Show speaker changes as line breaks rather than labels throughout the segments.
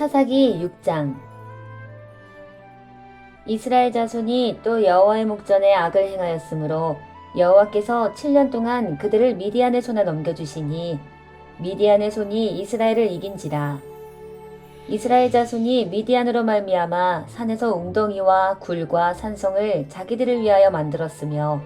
사사기 6장. 이스라엘 자손이 또 여호와의 목전에 악을 행하였으므로 여호와께서 7년 동안 그들을 미디안의 손에 넘겨주시니 미디안의 손이 이스라엘을 이긴지라. 이스라엘 자손이 미디안으로 말미암아 산에서 웅덩이와 굴과 산성을 자기들을 위하여 만들었으며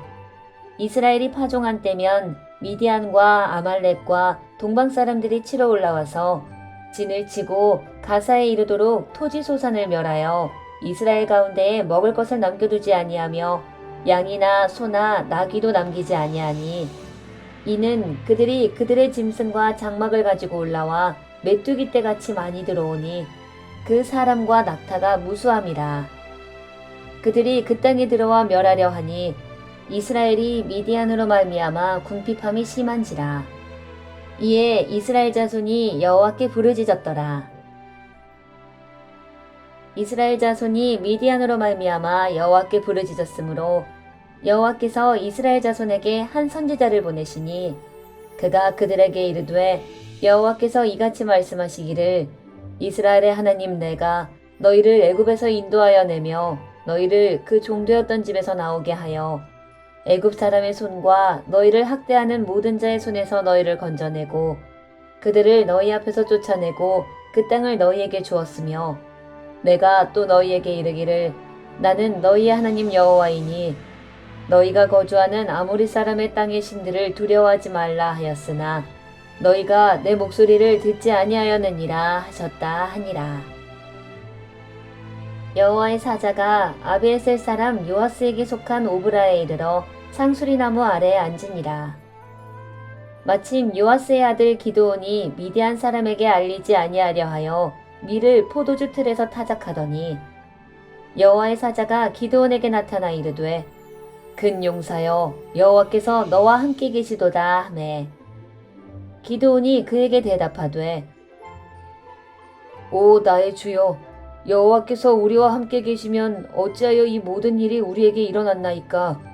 이스라엘이 파종한 때면 미디안과 아말렉과 동방 사람들이 치러 올라와서 진을 치고 가사에 이르도록 토지 소산을 멸하여 이스라엘 가운데에 먹을 것을 남겨두지 아니하며 양이나 소나 나귀도 남기지 아니하니 이는 그들이 그들의 짐승과 장막을 가지고 올라와 메뚜기 떼 같이 많이 들어오니 그 사람과 낙타가 무수함이라. 그들이 그 땅에 들어와 멸하려 하니 이스라엘이 미디안으로 말미암아 궁핍함이 심한지라 이에 이스라엘 자손이 여호와께 부르짖었더라. 이스라엘 자손이 미디안으로 말미암아 여호와께 부르짖었으므로 여호와께서 이스라엘 자손에게 한 선지자를 보내시니 그가 그들에게 이르되 여호와께서 이같이 말씀하시기를 이스라엘의 하나님 내가 너희를 애굽에서 인도하여 내며 너희를 그 종되었던 집에서 나오게 하여 애굽 사람의 손과 너희를 학대하는 모든 자의 손에서 너희를 건져내고 그들을 너희 앞에서 쫓아내고 그 땅을 너희에게 주었으며 내가 또 너희에게 이르기를 나는 너희의 하나님 여호와이니 너희가 거주하는 아모리 사람의 땅의 신들을 두려워하지 말라 하였으나 너희가 내 목소리를 듣지 아니하였느니라 하셨다 하니라. 여호와의 사자가 아비에셀 사람 요아스에게 속한 오브라에 이르러 상수리 나무 아래에 앉으니라. 마침 요아스의 아들 기도온이 미디안 사람에게 알리지 아니하려 하여 밀을 포도주 틀에서 타작하더니 여호와의 사자가 기도온에게 나타나 이르되 근 용사여 여호와께서 너와 함께 계시도다 하매 기도온이 그에게 대답하되 오 나의 주여 여호와께서 우리와 함께 계시면 어찌하여 이 모든 일이 우리에게 일어났나이까?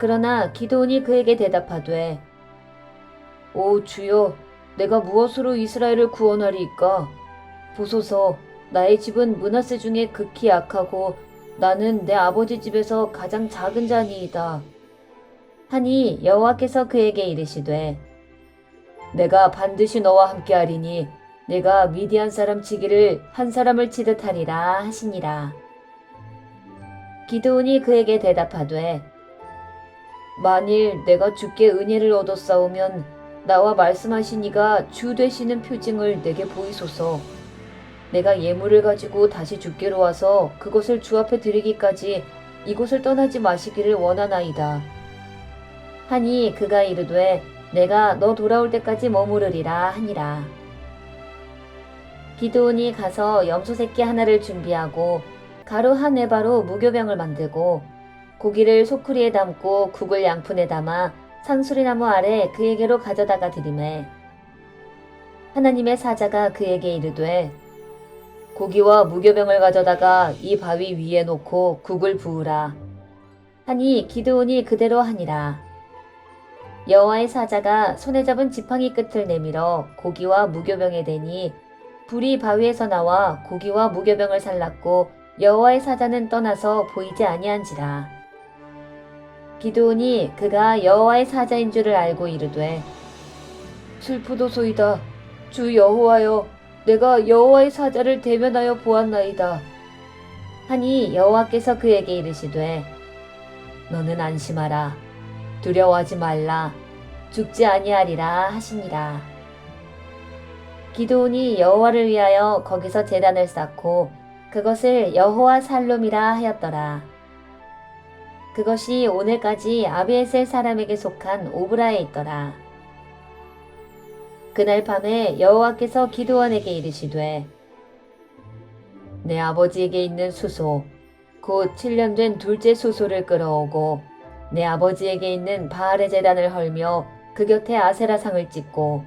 그러나 기도온이 그에게 대답하되 오 주여 내가 무엇으로 이스라엘을 구원하리이까 보소서 나의 집은 문하세 중에 극히 약하고 나는 내 아버지 집에서 가장 작은 자니이다. 하니 여호와께서 그에게 이르시되 내가 반드시 너와 함께 하리니 내가 미디안 사람 치기를 한 사람을 치듯 하리라 하시니라. 기드온이 그에게 대답하되 만일 내가 주께 은혜를 얻었사오면 나와 말씀하시니가 주 되시는 표징을 내게 보이소서. 내가 예물을 가지고 다시 주께로 와서 그것을 주 앞에 드리기까지 이곳을 떠나지 마시기를 원하나이다. 하니 그가 이르되 내가 너 돌아올 때까지 머무르리라 하니라. 기드온이 가서 염소 새끼 하나를 준비하고 가루 한 에바로 무교병을 만들고 고기를 소쿠리에 담고 국을 양푼에 담아 상수리나무 아래 그에게로 가져다가 드리매 하나님의 사자가 그에게 이르되 고기와 무교병을 가져다가 이 바위 위에 놓고 국을 부으라 하니 기드온이 그대로 하니라 여호와의 사자가 손에 잡은 지팡이 끝을 내밀어 고기와 무교병에 대니 불이 바위에서 나와 고기와 무교병을 살랐고 여호와의 사자는 떠나서 보이지 아니한지라. 기도온이 그가 여호와의 사자인 줄을 알고 이르되 슬프도소이다. 주 여호와여, 내가 여호와의 사자를 대면하여 보았나이다. 하니 여호와께서 그에게 이르시되 너는 안심하라. 두려워하지 말라. 죽지 아니하리라 하시니라. 기도온이 여호와를 위하여 거기서 제단을 쌓고 그것을 여호와 살롬이라 하였더라. 그것이 오늘까지 아비에셀 사람에게 속한 오브라에 있더라. 그날 밤에 여호와께서 기도원에게 이르시되 내 아버지에게 있는 수소, 곧 7년 된 둘째 수소를 끌어오고 내 아버지에게 있는 바알의 재단을 헐며 그 곁에 아세라상을 찍고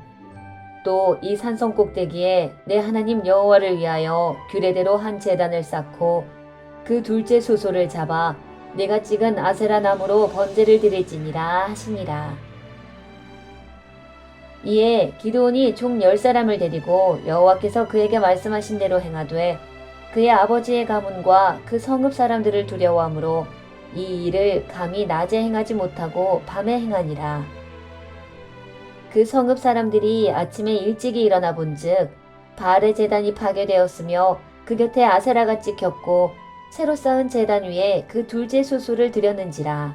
또 이 산성 꼭대기에 내 하나님 여호와를 위하여 규례대로 한 재단을 쌓고 그 둘째 수소를 잡아 내가 찍은 아세라 나무로 번제를 드릴지니라 하시니라. 이에 기드온이 총 열 사람을 데리고 여호와께서 그에게 말씀하신 대로 행하되 그의 아버지의 가문과 그 성읍 사람들을 두려워하므로 이 일을 감히 낮에 행하지 못하고 밤에 행하니라. 그 성읍 사람들이 아침에 일찍이 일어나 본즉 바알의 제단이 파괴되었으며 그 곁에 아세라가 찍혔고 새로 쌓은 제단 위에 그 둘째 수수를 드렸는지라.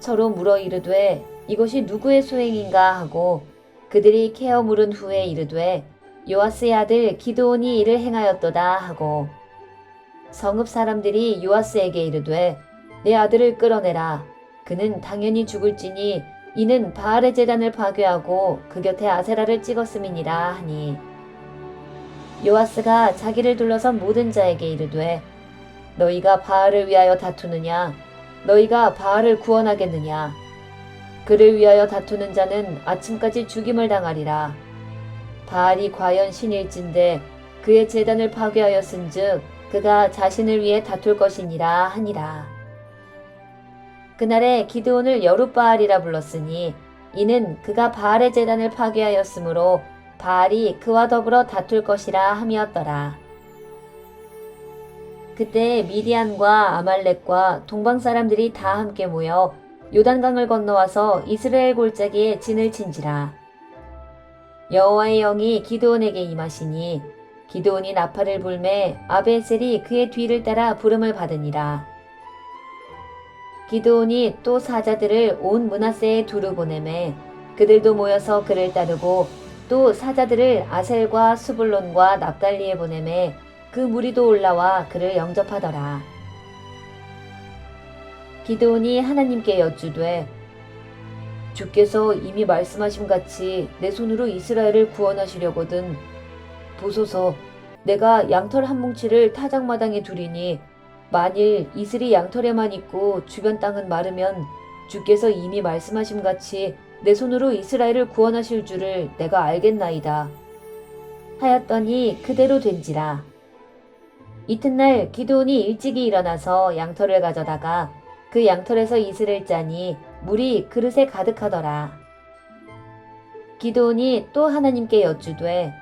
서로 물어 이르되 이것이 누구의 수행인가 하고 그들이 케어 물은 후에 이르되 요아스의 아들 기드온이 이를 행하였도다 하고 성읍 사람들이 요아스에게 이르되 내 아들을 끌어내라 그는 당연히 죽을지니 이는 바알의 제단을 파괴하고 그 곁에 아세라를 찍었음이니라 하니 요아스가 자기를 둘러선 모든 자에게 이르되 너희가 바알을 위하여 다투느냐 너희가 바알을 구원하겠느냐 그를 위하여 다투는 자는 아침까지 죽임을 당하리라 바알이 과연 신일진데 그의 재단을 파괴하였은 즉 그가 자신을 위해 다툴 것이니라 하니라. 그날에 기드온을 여룻바알이라 불렀으니 이는 그가 바알의 재단을 파괴하였으므로 바알이 그와 더불어 다툴 것이라 함이었더라. 그때 미디안과 아말렉과 동방 사람들이 다 함께 모여 요단강을 건너와서 이스라엘 골짜기에 진을 친지라. 여호와의 영이 기드온에게 임하시니 기드온이 나팔을 불매 아베셀이 그의 뒤를 따라 부름을 받으니라. 기드온이 또 사자들을 온 문하세에 두루 보내매 그들도 모여서 그를 따르고 또 사자들을 아셀과 수불론과 납달리에 보내매 그 무리도 올라와 그를 영접하더라. 기드온이 하나님께 여쭈되 주께서 이미 말씀하신 같이 내 손으로 이스라엘을 구원하시려거든 보소서. 내가 양털 한 뭉치를 타작마당에 두리니 만일 이슬이 양털에만 있고 주변 땅은 마르면 주께서 이미 말씀하신 같이 내 손으로 이스라엘을 구원하실 줄을 내가 알겠나이다. 하였더니 그대로 된지라 이튿날 기도온이 일찍이 일어나서 양털을 가져다가 그 양털에서 이슬을 짜니 물이 그릇에 가득하더라. 기도온이 또 하나님께 여쭈되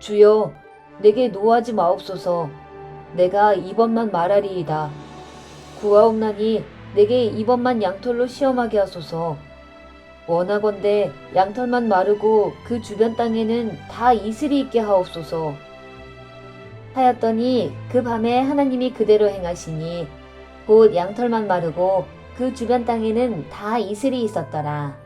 주여 내게 노하지 마옵소서 내가 이번만 말하리이다. 구하옵나니 내게 이번만 양털로 시험하게 하소서 원하건대 양털만 마르고 그 주변 땅에는 다 이슬이 있게 하옵소서 하였더니 그 밤에 하나님이 그대로 행하시니 곧 양털만 마르고 그 주변 땅에는 다 이슬이 있었더라.